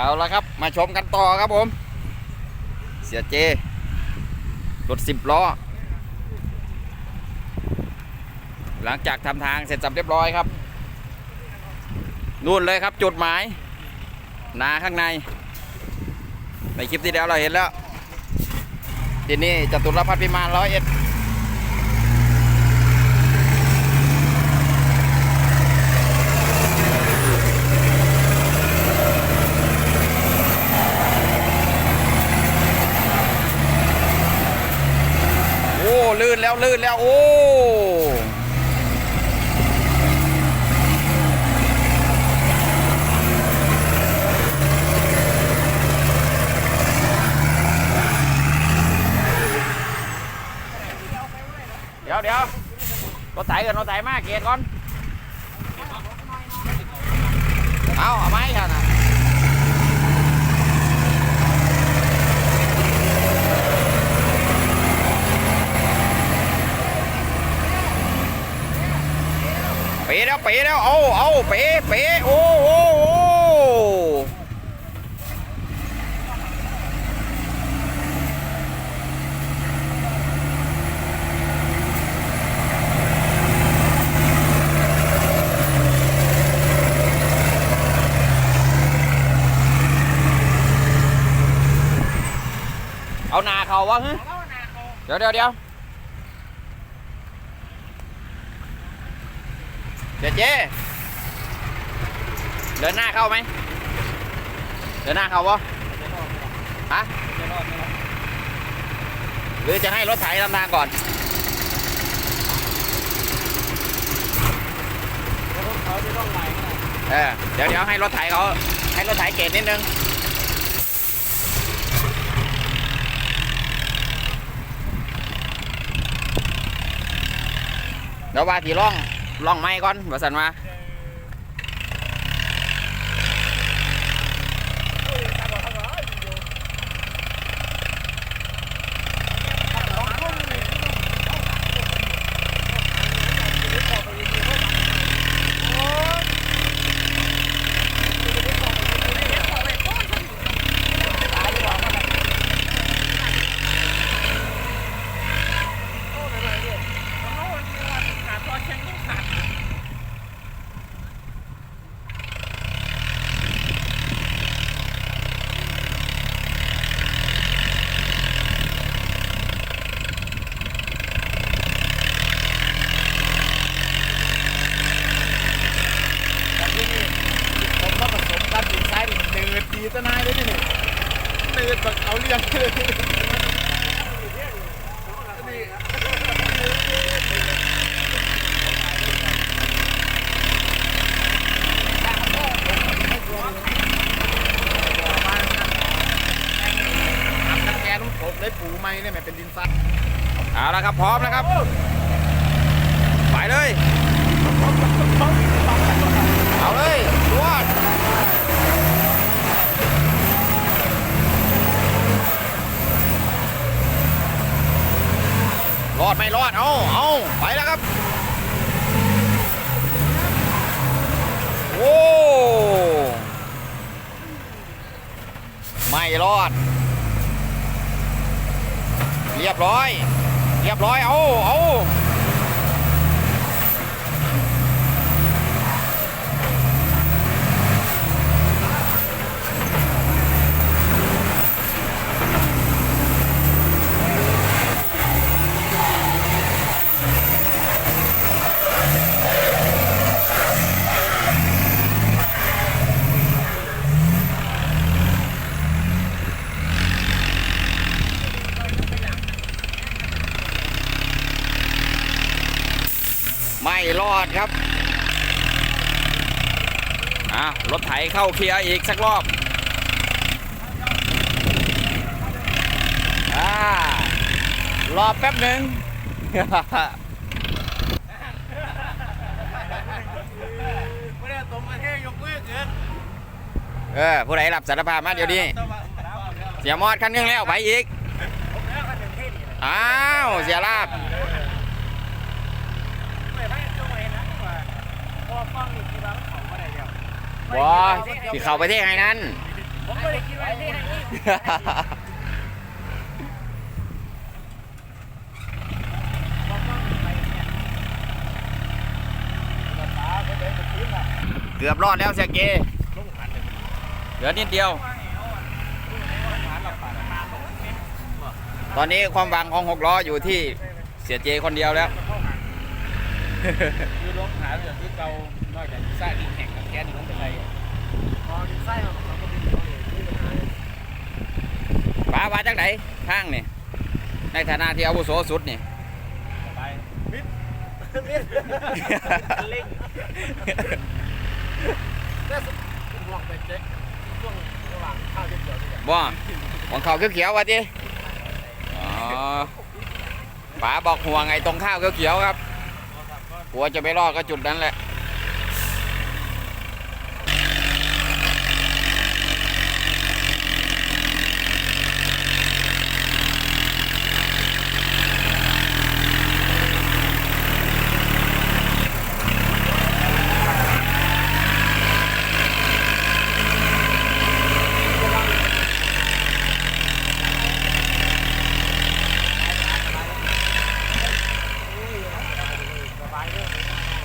เอาละครับ มาชมกันต่อครับผม เสียเจรถสิบล้อ หลังจากทำทางเสร็จสับเรียบร้อยครับ นู่นเลยครับจุดหมาย นาข้างใน ในคลิปที่แล้วเราเห็นแล้ว ที่นี่จตุรพัฒน์พิมานร้อยเอ็ด โอ้ ลื่นแล้ว ลื่นแล้ว โอ้ เดี๋ยวเดี๋ยว รถไถกันรถไถมากเกียร์ก่อน เอาเอาไม้กันนะเป๋แล้วเป๋แล้ว เอาเอาเป๋เป๋โอ้โอ้โอ้เอาหนาเขา วะฮึเดี๋ยวเดี๋ยวเดี๋ยวเดี๋ยวเจ๊เดินหน้าเข้าไหมเดินหน้าเข้าวะฮะหรือจะให้รถไถทำทางก่อนเออเดี๋ยวเดี๋ยวให้รถไถเขาให้รถไถเกตนิดนึง ดี๋ยวว่าที่ร่องร่องไม้ก่อนว่าสันมาผมก็ผสมกันดินซ้ายดินเนืดดีตะนายเลยนี่เนืดแบบเอาเรื่องเลยแกต้องผม ได้ปูไม้เนี่ยมันเป็นดินซัดเอาละครับพร้อมนะครับ ไปเลย เอาเลยรวดรอดไม่รอด เอาเอาไปแล้วครับ โอ้ ไม่รอด รียบร้อย เรียบร้อย เอาเอา ไม่รอดครับ อะรถไถเข้าเคลียร์อีกสักรอบอ่ารอแป๊บหนึ่งไม่ได้ตรงประเทศยกมือเกินเออผู้ใดรับสารภาพมาเดี๋ยวนี้เสียมอดคันหนึงแล้วไปอีกอ้าวเสียลาบ ไม่ไม่ช่วงเห็นนะว่าพอฟังนี่คือว่ามันเขาอะไรเดียว บอสิเข้าประเทศไงนั้น ผมไม่ได้คิดว่าที่ให้นี่เกือบรอดแล้วเสียเกเหลือนิดเดียว ตอนนี้ความหวังของหกล้ออยู่ที่เสียเจคนเดียวแล้วคือลงหาเรื่องที่เก่านอกจากสร้างดิ นแข่งกับแก๊สนี่มันเป็นไรพอดินไส้มันก็ดินเขาเองนี่ปัญหาป้าว่าจากไหนทางนี่ในฐานะที่อาวุโสสุดนี่ไปมิดมิดเล่งน่าสุดห่วงไปเจ๊ช่วงระหว่างข้าวเดียวนี่แหละบ่ของเขาเขียวๆวะจีอ๋อป๋าบอกห่วงไอ้ตรงข้าวเขียวๆครับกลัวจะไปรอดก็จุดนั้นแหละ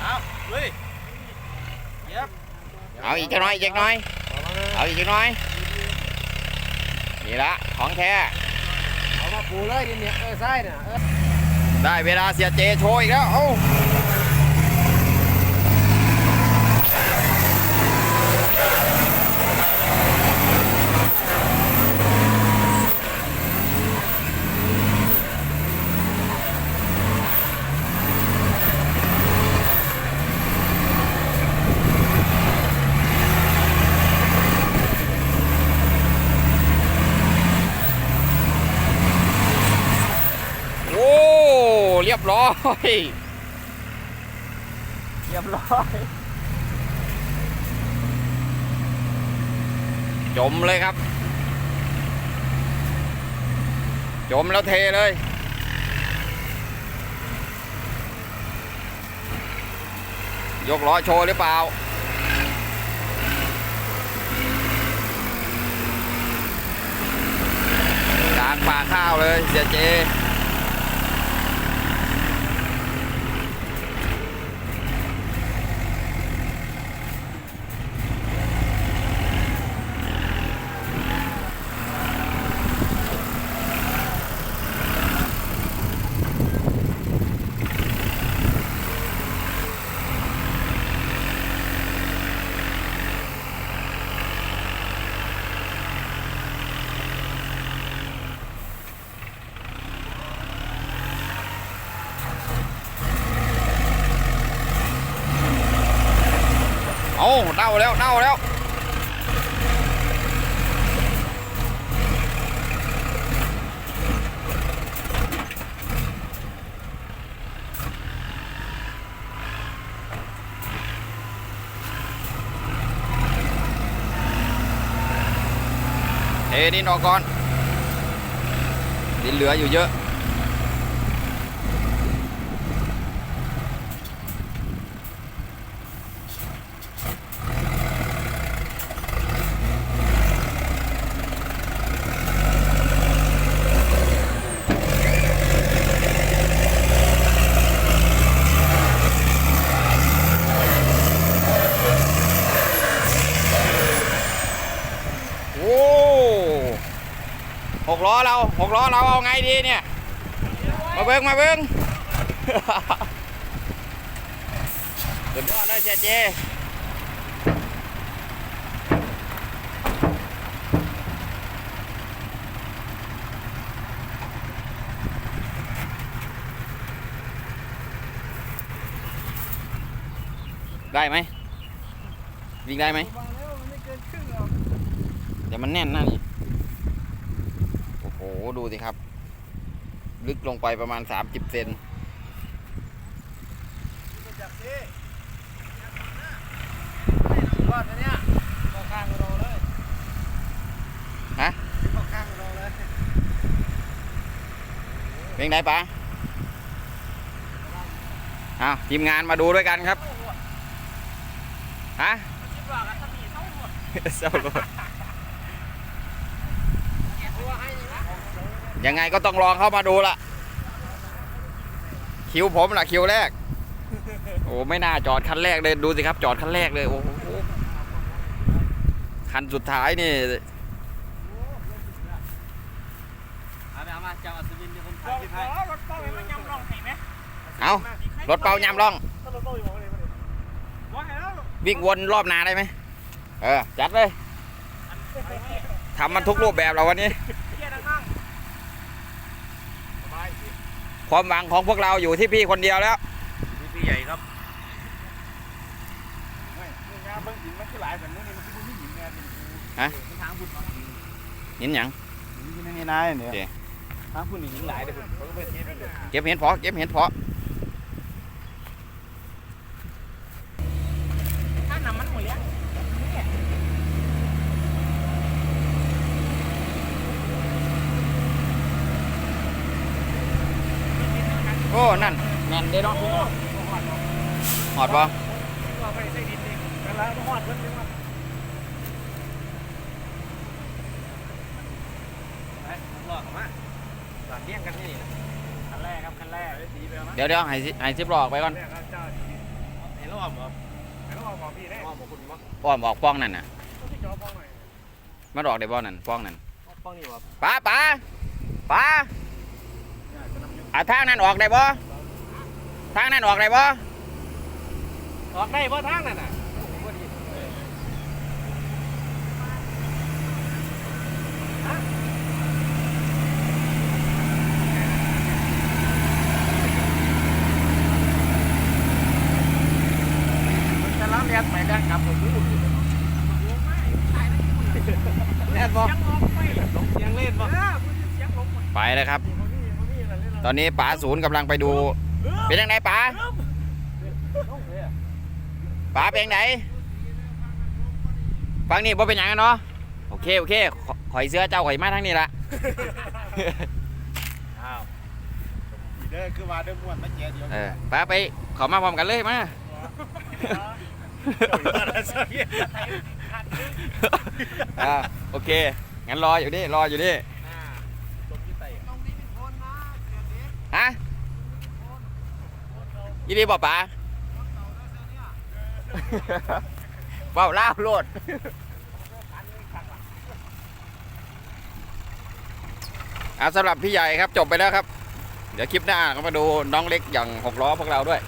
เอาเฮ้ยเย็บ เอาอีก จักหน้อยอีกจักหน้อย เอาอีกจักหน้อย นี่ละของแท้ เอามาปูเลยดินเนี่ยเออไส้เนี่ยได้เวลาเสียเจโชว์อีกแล้ว เอ้า โอ้ เรียบร้ อยเรียบร้อย จมเลยครับ จมแล้วเทเลยยกล้อโชว์หรือเปล่ากลางป่าข้าวเลยเสียเจ เน่าแล้วเน่าแล้วเทดินออกก่อนดินเหลืออยู่เยอะ โอ้หก ล้อเราหกล้อเราเอาไงดีเนี่ย มาเบิ้งมาเบิ้งสุดยอดเลยเจเจได้ไหมวิ่งได้ไหมมาแล้วมันไม่เกินครึ่งหรอกเดี๋ยวมันแน่นนะนี่โอ้โห ดูสิครับ ลึกลงไปประมาณ30เซนจากที่รอดนะเนี่ยเข้าข้างเราเลยฮะเข้าข้างเราเลยเป็นไงปะอ้าวทีมงานมาดูด้วยกันครับฮะคิดว่ากันถ้ามีเท่าหมดเศร้าโลด ยังไงก็ต้องลองเข้ามาดูละคิวผมล่ะคิวแรก โอ้ไม่น่าจอดคันแรกเลยดูสิครับ จอดคันแรกเลยโอ้โหคันสุดท้ายนี่เอารถเปให้ารถเป้าเห็นมันยำลองเห็นไหมเอารถเปายามล่อง วิ่งวนรอบนาได้ไหมเออ จัดเลยทำมันทุกรูปแบบเราวันนี้ เกียร์นั่งสบายสิ ความหวังของพวกเราอยู่ที่พี่คนเดียวแล้วพี่ใหญ่ครับไม่มึงงานเบิ่งหินมันคือหลายแบบนี้นี่มันคือไม่หินแน่เป็นฮะเป็นทางพุ่นหินหยังหินที่นี่นายเนี่ยโอเคทางพุ่นนี่หินหลายเด้อพุ่นเขาก็ไปเทสเลยเก็บเห็นเพาะเก็บเห็นเพาะถ้าน้ำมันหมดแล้ว โอ้นั่น แน่นเด้เนาะหอดปะเราไปใส่ดินเองกันแล้วต้องหอดเพิ่นเองว่าไปรอดออกมาสานเลี้ยงกันที่นี่นะคันแรกครับคันแรกดีไปแล้วมั้งเดี๋ยวเดี๋ยวให้สิให้ซิบลอกไปก่อนเนี่ยครับเจ้าดีไอ้รอบเหรอไม่ต้องเอาของพี่ได้รอบของคุณมั้งป้อมออกป้องนั่นน่ะต้องที่จอป้องหน่อยมาดอกได้บ่นั่นป้องนั่นป้องนี่วะป้าป้าป้าอะทางนั้นออกได้บ่ ทางนั้นออกได้บ่ออกได้เพราะทางนั่นน่ะจะล้างเลียนใหม่ได้ครับผมรู้แน่นบ่ยังออกไปลงเสียงเล่นบ่เออคุณเสียงลงหมดไปเลยครับเขามีเขามีอะไรเล่นตอนนี้ป๋าศูนย์กำลังไปดู เป็นยังไงป๋าป๋าเป็นยังไงฟังนี่บ่เป็นหยังกันเนาะโอเคโอเคขอข่อยเสื้อเจ้าข่อยมาทางนี้ละอ้าวเด้อคือว่าเด้อม่วนมาเจียเดียวเออป๋าไปเขอมาพร้อมกันเลยมาอ่าโอเค งั้นรออยู่นี่รออยู่นี่ ตรงที่ไต่ ฮะ ยี่ดีบอกป๋าเบ้าล่าวโลดอ่าสำหรับพี่ใหญ่ครับจบไปแล้วครับ เดี๋ยวคลิปหน้าก็มาดูน้องเล็กอย่างหกล้อพวกเราด้วย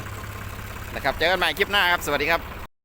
นะครับ เจอกันใหม่คลิปหน้าครับ สวัสดีครับ